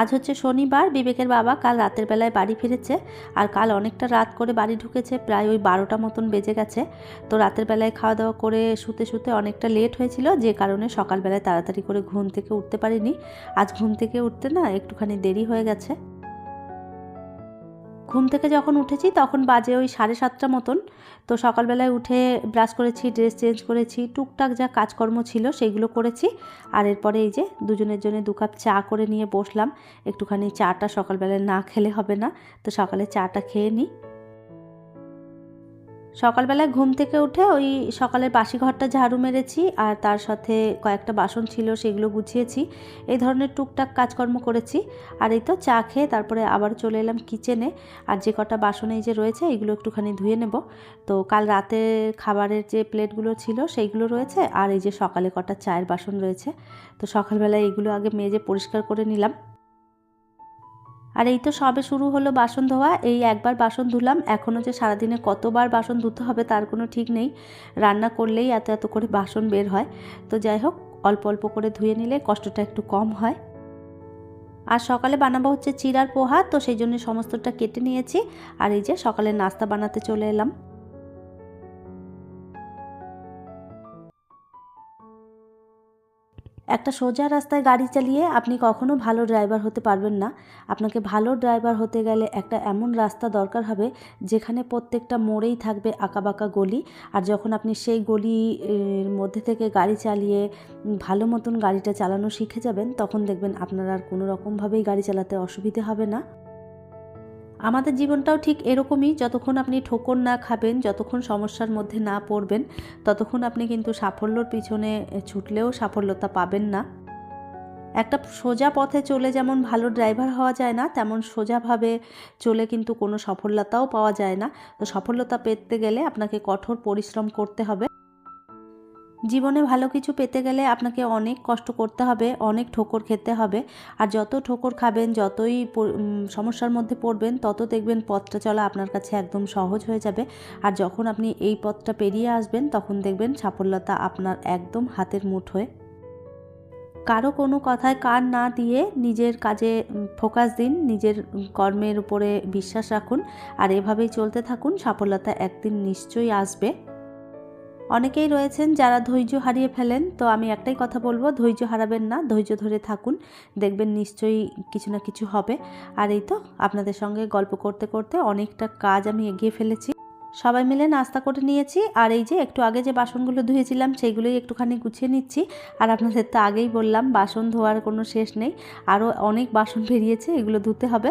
আজ হচ্ছে শনিবার, বিবেকের বাবা কাল রাতের বেলায় বাড়ি ফিরেছে আর কাল অনেকটা রাত করে বাড়ি ঢুকেছে, প্রায় ওই বারোটা মতন বেজে গেছে। তো রাতের বেলায় খাওয়া দাওয়া করে শুতে শুতে অনেকটা লেট হয়েছিল, যে কারণে সকালবেলায় তাড়াতাড়ি করে ঘুম থেকে উঠতে পারিনি। আজ ঘুম থেকে উঠতে না একটুখানি দেরি হয়ে গেছে। ঘুম থেকে যখন উঠেছি তখন বাজে ওই সাড়ে সাতটা মতন। তো সকালবেলায় উঠে ব্রাশ করেছি ড্রেস চেঞ্জ করেছি, টুকটাক যা কাজকর্ম ছিল সেইগুলো করেছি। আর এরপরে এই যে দুজনের জন্য দু কাপ চা করে নিয়ে বসলাম। একটুখানি চাটা সকালবেলায় না খেলে হবে না। তো সকালে চাটা খেয়ে নিই। সকালবেলায় ঘুম থেকে উঠে ওই সকালের বাসি ঘরটা ঝাড়ু মেরেছি আর তার সাথে কয়েকটা বাসন ছিল, সেগুলো গুছিয়েছি। এই ধরনের টুকটাক কাজকর্ম করেছি। আর এই তো চা খেয়ে তারপরে আবার চলে এলাম কিচেনে। আর যে কটা বাসন এই যে রয়েছে, এগুলো একটুখানি ধুয়ে নেব। তো কাল রাতে খাবারের যে প্লেটগুলো ছিল, সেইগুলো রয়েছে। আর এই যে সকালে কটা চায়ের বাসন রয়েছে, তো সকালবেলায় এগুলো আগে মেজে পরিষ্কার করে নিলাম। আর এই তো সবে শুরু হলো বাসন ধোয়া। এই একবার বাসন ধুলাম। এখনও যে সারাদিনে কতবার বাসন ধুতে হবে তার কোনো ঠিক নেই। রান্না করলেই এত এত করে বাসন বের হয়। তো যাই হোক, অল্প অল্প করে ধুয়ে নিলে কষ্টটা একটু কম হয়। আর সকালে বানাবো হচ্ছে চিরার পোহা। তো সেই জন্য সমস্তটা কেটে নিয়েছি। আর এই যে সকালে নাস্তা বানাতে চলে এলাম। একটা সোজা রাস্তায় গাড়ি চালিয়ে আপনি কখনো ভালো ড্রাইভার হতে পারবেন না। আপনাকে ভালো ড্রাইভার হতে গেলে একটা এমন রাস্তা দরকার হবে যেখানে প্রত্যেকটা মোড়েই থাকবে আঁকাবাঁকা গলি। আর যখন আপনি সেই গলির মধ্যে থেকে গাড়ি চালিয়ে ভালো মতন গাড়িটা চালানো শিখে যাবেন, তখন দেখবেন আপনার আর কোনো রকমভাবেই গাড়ি চালাতে অসুবিধে হবে না। আমাদের জীবনটাও ঠিক এরকমই, যতক্ষণ আপনি ঠোকর না খাবেন, যতক্ষণ সমস্যার মধ্যে না পড়বেন, ততক্ষণ আপনি কিন্তু সাফল্যর পিছনে ছুটলেও সাফল্যতা পাবেন না। একটা সোজা পথে চলে যেমন ভালো ড্রাইভার হওয়া যায় না, তেমন সোজাভাবে চলে কিন্তু কোনো সফলতাও পাওয়া যায় না। তো সফলতা পেতে গেলে আপনাকে কঠোর পরিশ্রম করতে হবে। জীবনে ভালো কিছু পেতে গেলে আপনাকে অনেক কষ্ট করতে হবে, অনেক ঠোকর খেতে হবে। আর যত ঠোকর খাবেন, যতই সমস্যার মধ্যে পড়বেন, তত দেখবেন পথটা চলা আপনার কাছে একদম সহজ হয়ে যাবে। আর যখন আপনি এই পথটা পেরিয়ে আসবেন, তখন দেখবেন সাফল্যতা আপনার একদম হাতের মুঠোয় কারও কোনো কথায় কান না দিয়ে নিজের কাজে ফোকাস দিন, নিজের কর্মের উপরে বিশ্বাস রাখুন। আর এভাবেই চলতে থাকুন, সাফল্যতা একদিন নিশ্চয়ই আসবে। অনেকেই রয়েছেন যারা ধৈর্য হারিয়ে ফেলেন, তো আমি একটাই কথা বলব, ধৈর্য হারাবেন না, ধৈর্য ধরে থাকুন, দেখবেন নিশ্চয়ই কিছু না কিছু হবে। আর এই তো, আপনাদের সঙ্গে গল্প করতে করতে অনেকটা কাজ আমি এগিয়ে ফেলেছি। সবাই মিলে নাস্তা করে নিয়েছি, আর এই যে একটু আগে যে বাসনগুলো ধুয়েছিলাম, সেইগুলোই একটুখানি গুছিয়ে নিচ্ছি। আর আপনাদের তো আগেই বললাম, বাসন ধোয়ার কোনো শেষ নেই, আরও অনেক বাসন বেরিয়েছে, এগুলো ধুতে হবে।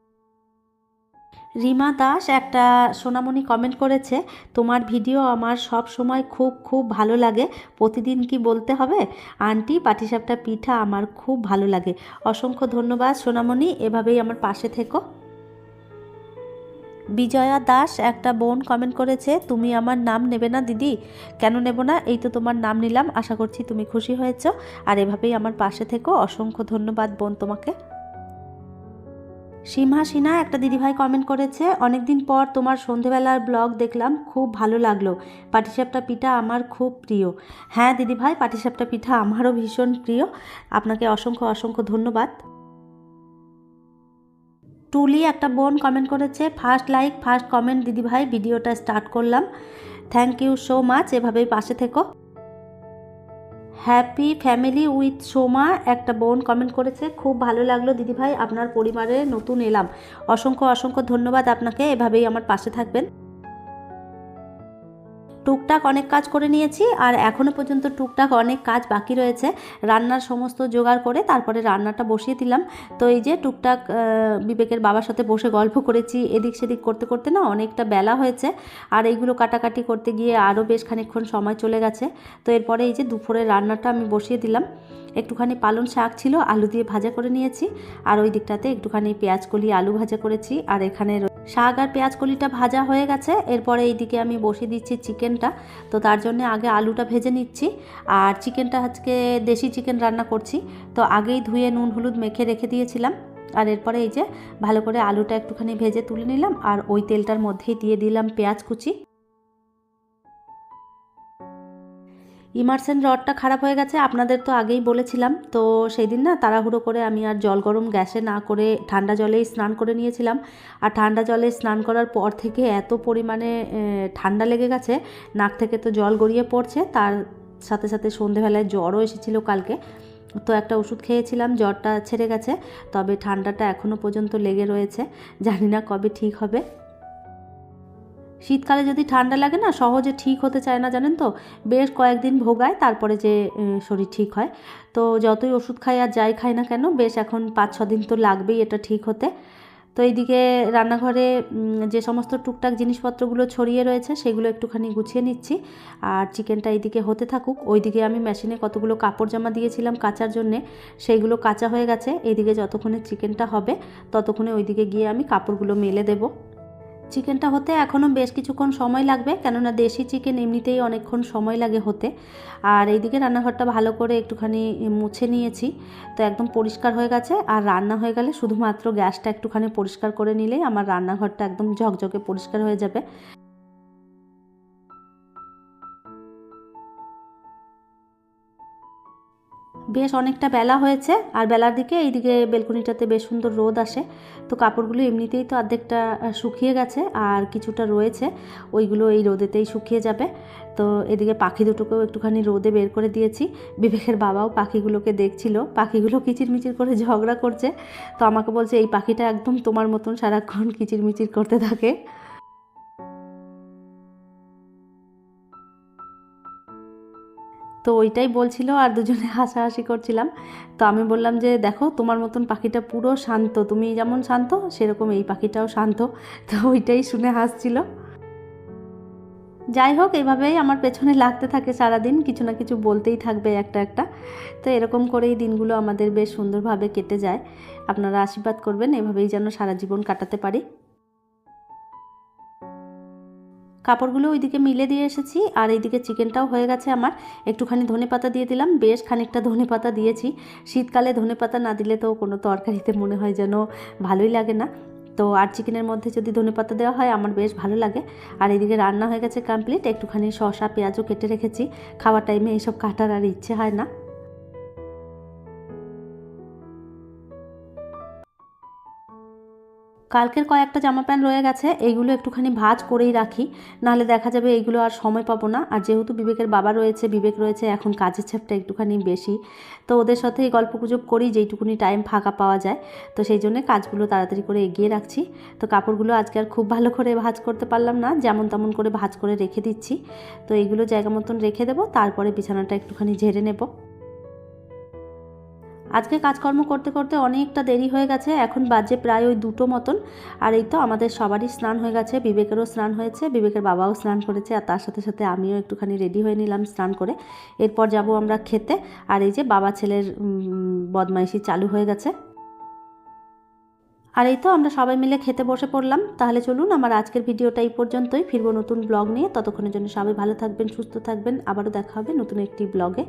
রিমা দাস একটা সোনামণি কমেন্ট করেছে, তোমার ভিডিও আমার সব সময় খুব খুব ভালো লাগে, প্রতিদিন কি বলতে হবে? আন্টি, পাটিসাপটা পিঠা আমার খুব ভালো লাগে। অসংখ্য ধন্যবাদ সোনামণি, এভাবেই আমার পাশে থেকো। বিজয়া দাস একটা বোন কমেন্ট করেছে, তুমি আমার নাম নেবে না, দিদি? কেন নেব না? এই তো তোমার নাম নিলাম, আশা করছি তুমি খুশি হয়েছ। আর এভাবেই আমার পাশে থেকো। অসংখ্য ধন্যবাদ বোন তোমাকে। সীমা সিনহা একটা দিদিভাই কমেন্ট করেছে, অনেকদিন পর তোমার সন্ধেবেলার ব্লগ দেখলাম, খুব ভালো লাগল। পাটিসাপটা পিঠা আমার খুব প্রিয়। হ্যাঁ দিদিভাই, পাটিসাপটা পিঠা আমারও ভীষণ প্রিয়। আপনাকে অসংখ্য অসংখ্য ধন্যবাদ। টুলি একটা বোন কমেন্ট করেছে ফার্স্ট লাইক ফার্স্ট কমেন্ট দিদিভাই, ভিডিওটা স্টার্ট করলাম। থ্যাংক ইউ সো মাচ এভাবেই পাশে থেকো। হ্যাপি ফ্যামিলি উইথ সোমা একটা বোন কমেন্ট করেছে, খুব ভালো লাগল দিদিভাই, আপনার পরিবারে নতুন এলাম। অসংখ্য অসংখ্য ধন্যবাদ আপনাকে, এভাবেই আমার পাশে থাকবেন। টুকটাক অনেক কাজ করে নিয়েছি আর এখনও পর্যন্ত টুকটাক অনেক কাজ বাকি রয়েছে। রান্নার সমস্ত জোগাড় করে তারপরে রান্নাটা বসিয়ে দিলাম। তো এই যে টুকটাক বিবেকের বাবার সাথে বসে গল্প করেছি, এদিক সেদিক করতে করতে না অনেকটা বেলা হয়েছে। আর এইগুলো কাটাকাটি করতে গিয়ে আরও বেশ খানিকক্ষণ সময় চলে গেছে। তো এরপরে এই যে দুপুরের রান্নাটা আমি বসিয়ে দিলাম। একটুখানি পালং শাক ছিল, আলু দিয়ে ভাজা করে নিয়েছি। আর ওই দিকটাতে একটুখানি পেঁয়াজ কলি, আলু ভাজা করেছি। আর এখানে শাক আর পেঁয়াজ কলিটা ভাজা হয়ে গেছে। এরপরে এইদিকে আমি বসে দিচ্ছি চিকেনটা। তো তার জন্য আগে আলুটা ভেজে নিচ্ছি। আর চিকেনটা আজকে দেশি চিকেন রান্না করছি। তো আগেই ধুয়ে নুন, হলুদ মেখে রেখে দিয়েছিলাম। আর এরপরে এই যে ভালো করে আলুটা একটুখানি ভেজে তুলে নিলাম। আর ওই তেলটার মধ্যেই দিয়ে দিলাম পেঁয়াজ কুচি। ইমার্সেন রডটা খারাপ হয়ে গেছে, আপনাদের তো আগেই বলেছিলাম। তো সেই দিন না তাড়াহুড়ো করে আমি আর জল গরম গ্যাসে না করে ঠান্ডা জলেই স্নান করে নিয়েছিলাম। আর ঠান্ডা জলে স্নান করার পর থেকে এত পরিমাণে ঠান্ডা লেগে গেছে, নাক থেকে তো জল গড়িয়ে পড়ছে। তার সাথে সাথে সন্ধেবেলায় জ্বরও এসেছিল কালকে। তো একটা ওষুধ খেয়েছিলাম, জ্বরটা ছেড়ে গেছে, তবে ঠান্ডাটা এখনও পর্যন্ত লেগে রয়েছে। জানি না কবে ঠিক হবে। শীতকালে যদি ঠান্ডা লাগে না, সহজে ঠিক হতে চায় না, জানেন তো? বেশ কয়েকদিন ভোগায়, তারপরে যে শরীর ঠিক হয়। তো যতই ওষুধ খাই আর যাই খাই না কেন, বেশ এখন পাঁচ ছ দিন তো লাগবেই এটা ঠিক হতে। তো এইদিকে রান্নাঘরে যে সমস্ত টুকটাক জিনিসপত্রগুলো ছড়িয়ে রয়েছে, সেগুলো একটুখানি গুছিয়ে নিচ্ছি। আর চিকেনটা এইদিকে হতে থাকুক। ওইদিকে আমি মেশিনে কতগুলো কাপড় জামা দিয়েছিলাম কাচার জন্যে, সেইগুলো কাঁচা হয়ে গেছে। এইদিকে যতক্ষণে চিকেনটা হবে, ততক্ষণে ওইদিকে গিয়ে আমি কাপড়গুলো মেলে দেবো। চিকেনটা হতে এখনও বেশ কিছুক্ষণ সময় লাগবে, কেননা দেশি চিকেন এমনিতেই অনেকক্ষণ সময় লাগে হতে। আর এইদিকে রান্নাঘরটা ভালো করে একটুখানি মুছে নিয়েছি। তো একদম পরিষ্কার হয়ে গেছে, আর রান্না হয়ে গেলে শুধুমাত্র গ্যাসটা একটুখানি পরিষ্কার করে নিলেই আমার রান্নাঘরটা একদম ঝকঝকে পরিষ্কার হয়ে যাবে। বেশ অনেকটা বেলা হয়েছে, আর বেলার দিকে এইদিকে বেলকনিটাতে বেশ সুন্দর রোদ আসে। তো কাপড়গুলো এমনিতেই তো অর্ধেকটা শুকিয়ে গেছে, আর কিছুটা রয়েছে, ওইগুলো এই রোদেতেই শুকিয়ে যাবে। তো এদিকে পাখি দুটোকেও একটুখানি রোদে বের করে দিয়েছি। বিবেকের বাবাও পাখিগুলোকে দেখছিল, পাখিগুলো কিচিরমিচির করে ঝগড়া করছে। তো আমাকে বলছে, এই পাখিটা একদম তোমার মতন সারাক্ষণ কিচিরমিচির করতে থাকে। তো ওইটাই বলছিল আর দুজনে হাসাহাসি করছিলাম। তো আমি বললাম যে, দেখো, তোমার মতন পাখিটা পুরো শান্ত। তুমি যেমন শান্ত, সেরকম এই পাখিটাও শান্ত। তো ওইটাই শুনে হাসছিল। যাই হোক এইভাবেই আমার পেছনে লাগতে থাকে সারাদিন। কিছু না কিছু বলতেই থাকবে একটা একটা। তো এরকম করেই দিনগুলো আমাদের বেশ সুন্দরভাবে কেটে যায়। আপনারা আশীর্বাদ করবেন, এভাবেই যেন সারা জীবন কাটাতে পারি। কাপড়গুলো ওইদিকে মিলে দিয়ে এসেছি, আর এইদিকে চিকেনটাও হয়ে গেছে আমার। একটুখানি ধনে পাতা দিয়ে দিলাম, বেশ খানিকটা ধনে পাতা দিয়েছি। শীতকালে ধনে পাতা না দিলে তো কোনো তরকারিতে মনে হয় যেন ভালোই লাগে না। তো আর চিকেনের মধ্যে যদি ধনে পাতা দেওয়া হয়, আমার বেশ ভালো লাগে। আর এদিকে রান্না হয়ে গেছে কমপ্লিট একটুখানি শসা, পেঁয়াজও কেটে রেখেছি। খাওয়ার টাইমে এইসব কাটার আর ইচ্ছে হয় না। কালকের কয়েকটা জামা প্যান্ট রয়ে গেছে, এইগুলো একটুখানি ভাজ করেই রাখি, নাহলে দেখা যাবে এইগুলো আর সময় পাবো না। আর যেহেতু বিবেকের বাবা রয়েছে, বিবেক রয়েছে, এখন কাজের চাপটা একটুখানি বেশি, তো ওদের সাথেই গল্প গুজব করি, যেইটুকুনি টাইম ফাঁকা পাওয়া যায়। তো সেই জন্য কাজগুলো তাড়াতাড়ি করে এগিয়ে রাখছি। তো কাপড়গুলো আজকে আর খুব ভালো করে ভাজ করতে পারলাম না, যেমন তেমন করে ভাজ করে রেখে দিচ্ছি। তো এইগুলো জায়গা মতন রেখে দেবো, তারপরে বিছানাটা একটুখানি ঝেড়ে নেব। আজকে কাজকর্ম করতে করতে অনেকটা দেরি হয়ে গেছে, এখন বাজে প্রায় ওই দুটো মতন। আর এই তো আমাদের সবারই স্নান হয়ে গেছে, বিবেকেরও স্নান হয়েছে, বিবেকের বাবাও স্নান করেছে, আর তার সাথে সাথে আমিও একটুখানি রেডি হয়ে নিলাম স্নান করে। এরপর যাব আমরা খেতে, আর এই যে বাবা ছেলের বদমাইশি চালু হয়ে গেছে। আর এই তো আমরা সবাই মিলে খেতে বসে পড়লাম। তাহলে চলুন আমার আজকের ভিডিওটা এই পর্যন্তই। ফিরবো নতুন ব্লগ নিয়ে। ততক্ষণের জন্য সবাই ভালো থাকবেন, সুস্থ থাকবেন। আবারও দেখা হবে নতুন একটি ব্লগে।